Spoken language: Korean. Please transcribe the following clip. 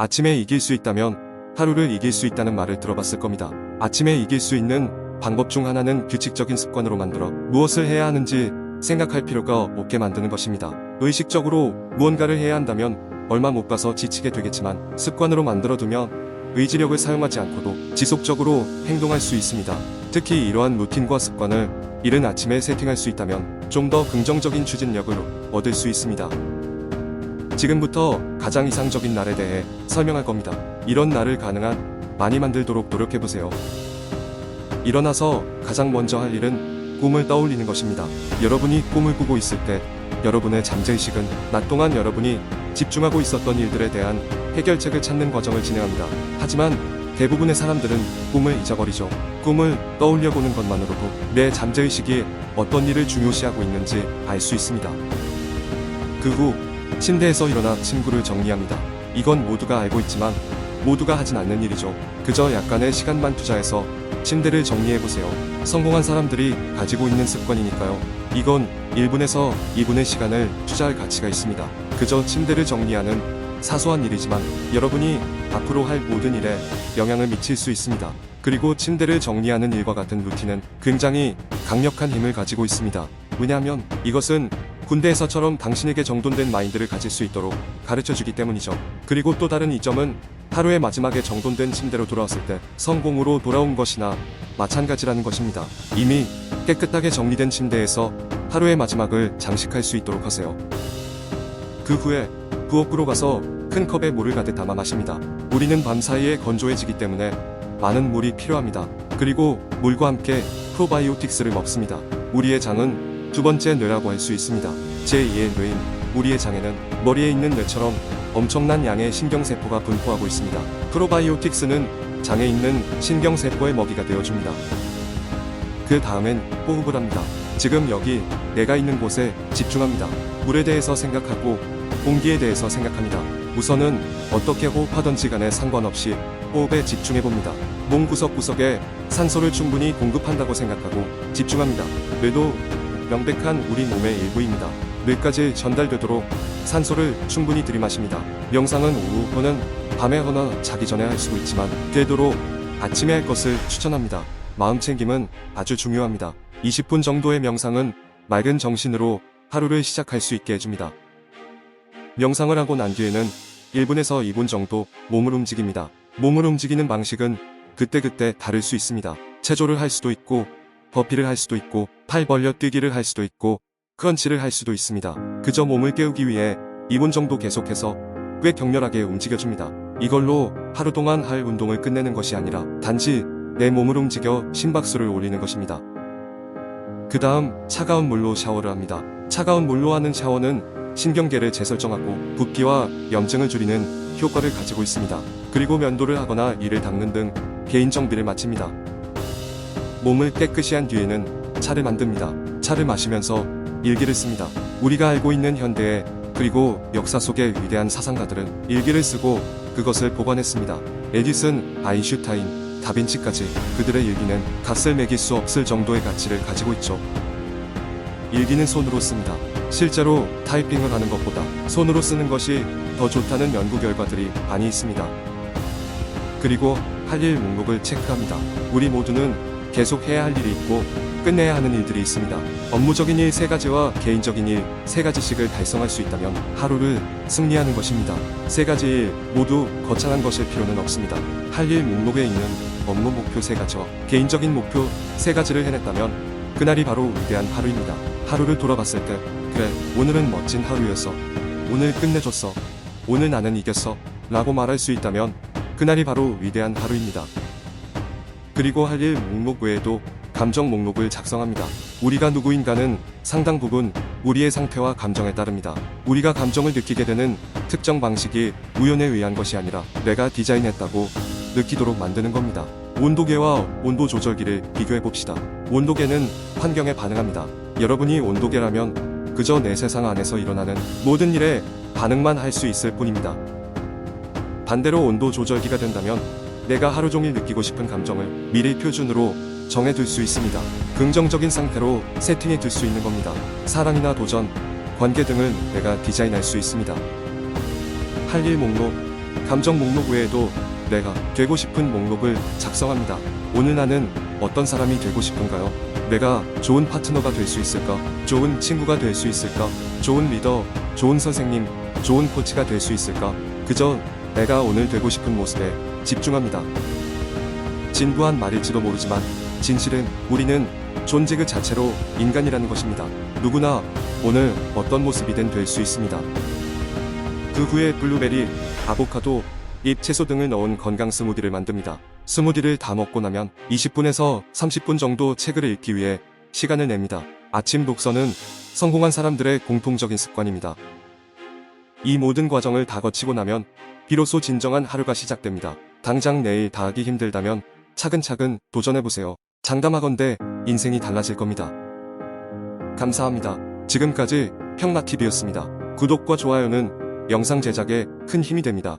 아침에 이길 수 있다면 하루를 이길 수 있다는 말을 들어봤을 겁니다. 아침에 이길 수 있는 방법 중 하나는 규칙적인 습관으로 만들어 무엇을 해야 하는지 생각할 필요가 없게 만드는 것입니다. 의식적으로 무언가를 해야 한다면 얼마 못 가서 지치게 되겠지만 습관으로 만들어두면 의지력을 사용하지 않고도 지속적으로 행동할 수 있습니다. 특히 이러한 루틴과 습관을 이른 아침에 세팅할 수 있다면 좀 더 긍정적인 추진력을 얻을 수 있습니다. 지금부터 가장 이상적인 날에 대해 설명할 겁니다. 이런 날을 가능한 많이 만들도록 노력해보세요. 일어나서 가장 먼저 할 일은 꿈을 떠올리는 것입니다. 여러분이 꿈을 꾸고 있을 때 여러분의 잠재의식은 낮 동안 여러분이 집중하고 있었던 일들에 대한 해결책을 찾는 과정을 진행합니다. 하지만 대부분의 사람들은 꿈을 잊어버리죠. 꿈을 떠올려 보는 것만으로도 내 잠재의식이 어떤 일을 중요시하고 있는지 알 수 있습니다. 그후 침대에서 일어나 침구를 정리합니다. 이건 모두가 알고 있지만 모두가 하진 않는 일이죠. 그저 약간의 시간만 투자해서 침대를 정리해보세요. 성공한 사람들이 가지고 있는 습관이니까요. 이건 1분에서 2분의 시간을 투자할 가치가 있습니다. 그저 침대를 정리하는 사소한 일이지만 여러분이 앞으로 할 모든 일에 영향을 미칠 수 있습니다. 그리고 침대를 정리하는 일과 같은 루틴은 굉장히 강력한 힘을 가지고 있습니다. 왜냐하면 이것은 군대에서처럼 당신에게 정돈된 마인드를 가질 수 있도록 가르쳐 주기 때문이죠. 그리고 또 다른 이점은 하루의 마지막에 정돈된 침대로 돌아왔을 때 성공으로 돌아온 것이나 마찬가지라는 것입니다. 이미 깨끗하게 정리된 침대에서 하루의 마지막을 장식할 수 있도록 하세요. 그 후에 부엌으로 가서 큰 컵에 물을 가득 담아 마십니다. 우리는 밤 사이에 건조해지기 때문에 많은 물이 필요합니다. 그리고 물과 함께 프로바이오틱스를 먹습니다. 우리의 장은 두 번째 뇌라고 할 수 있습니다. 제2의 뇌인 우리의 장에는 머리에 있는 뇌처럼 엄청난 양의 신경세포가 분포하고 있습니다. 프로바이오틱스는 장에 있는 신경세포의 먹이가 되어줍니다. 그 다음엔 호흡을 합니다. 지금 여기 내가 있는 곳에 집중합니다. 물에 대해서 생각하고 공기에 대해서 생각합니다. 우선은 어떻게 호흡하던지 간에 상관없이 호흡에 집중해 봅니다. 몸 구석구석에 산소를 충분히 공급한다고 생각하고 집중합니다. 뇌도 명백한 우리 몸의 일부입니다. 뇌까지 전달되도록 산소를 충분히 들이마십니다. 명상은 오후 또는 밤에 하거나 자기 전에 할 수 있지만 되도록 아침에 할 것을 추천합니다. 마음 챙김은 아주 중요합니다. 20분 정도의 명상은 맑은 정신으로 하루를 시작할 수 있게 해줍니다. 명상을 하고 난 뒤에는 1분에서 2분 정도 몸을 움직입니다. 몸을 움직이는 방식은 그때그때 다를 수 있습니다. 체조를 할 수도 있고, 버피를 할 수도 있고, 팔 벌려 뛰기를 할 수도 있고, 크런치를 할 수도 있습니다. 그저 몸을 깨우기 위해 2분 정도 계속해서 꽤 격렬하게 움직여줍니다. 이걸로 하루 동안 할 운동을 끝내는 것이 아니라 단지 내 몸을 움직여 심박수를 올리는 것입니다. 그 다음 차가운 물로 샤워를 합니다. 차가운 물로 하는 샤워는 신경계를 재설정하고 붓기와 염증을 줄이는 효과를 가지고 있습니다. 그리고 면도를 하거나 이를 닦는 등 개인 정비를 마칩니다. 몸을 깨끗이 한 뒤에는 차를 만듭니다. 차를 마시면서 일기를 씁니다. 우리가 알고 있는 현대에 그리고 역사 속의 위대한 사상가들은 일기를 쓰고 그것을 보관했습니다. 에디슨, 아인슈타인, 다빈치까지 그들의 일기는 값을 매길 수 없을 정도의 가치를 가지고 있죠. 일기는 손으로 씁니다. 실제로 타이핑을 하는 것보다 손으로 쓰는 것이 더 좋다는 연구 결과들이 많이 있습니다. 그리고 할 일 목록을 체크합니다. 우리 모두는 계속 해야 할 일이 있고 끝내야 하는 일들이 있습니다. 업무적인 일세 가지와 개인적인 일세 가지씩을 달성할 수 있다면 하루를 승리하는 것입니다. 세 가지 일 모두 거창한 것일 필요는 없습니다. 할 일 목록에 있는 업무 목표 세 가지와 개인적인 목표 세 가지를 해냈다면 그날이 바로 위대한 하루입니다. 하루를 돌아봤을 때 그래 오늘은 멋진 하루였어. 오늘 끝내줬어. 오늘 나는 이겼어. 라고 말할 수 있다면 그날이 바로 위대한 하루입니다. 그리고 할 일 목록 외에도 감정 목록을 작성합니다. 우리가 누구인가는 상당 부분 우리의 상태와 감정에 따릅니다. 우리가 감정을 느끼게 되는 특정 방식이 우연에 의한 것이 아니라 내가 디자인했다고 느끼도록 만드는 겁니다. 온도계와 온도 조절기를 비교해 봅시다. 온도계는 환경에 반응합니다. 여러분이 온도계라면 그저 내 세상 안에서 일어나는 모든 일에 반응만 할 수 있을 뿐입니다. 반대로 온도 조절기가 된다면 내가 하루 종일 느끼고 싶은 감정을 미리 표준으로 정해둘 수 있습니다. 긍정적인 상태로 세팅해 둘 수 있는 겁니다. 사랑이나 도전, 관계 등을 내가 디자인할 수 있습니다. 할 일 목록, 감정 목록 외에도 내가 되고 싶은 목록을 작성합니다. 오늘 나는 어떤 사람이 되고 싶은가요? 내가 좋은 파트너가 될 수 있을까? 좋은 친구가 될 수 있을까? 좋은 리더, 좋은 선생님, 좋은 코치가 될 수 있을까? 그저 내가 오늘 되고 싶은 모습에 집중합니다. 진부한 말일지도 모르지만 진실은 우리는 존재 그 자체로 인간이라는 것입니다. 누구나 오늘 어떤 모습이든 될 수 있습니다. 그 후에 블루베리, 아보카도, 잎 채소 등을 넣은 건강 스무디를 만듭니다. 스무디를 다 먹고 나면 20분에서 30분 정도 책을 읽기 위해 시간을 냅니다. 아침 독서는 성공한 사람들의 공통적인 습관입니다. 이 모든 과정을 다 거치고 나면 비로소 진정한 하루가 시작됩니다. 당장 내일 다 하기 힘들다면 차근차근 도전해보세요. 장담하건대 인생이 달라질 겁니다. 감사합니다. 지금까지 평라TV였습니다. 구독과 좋아요는 영상 제작에 큰 힘이 됩니다.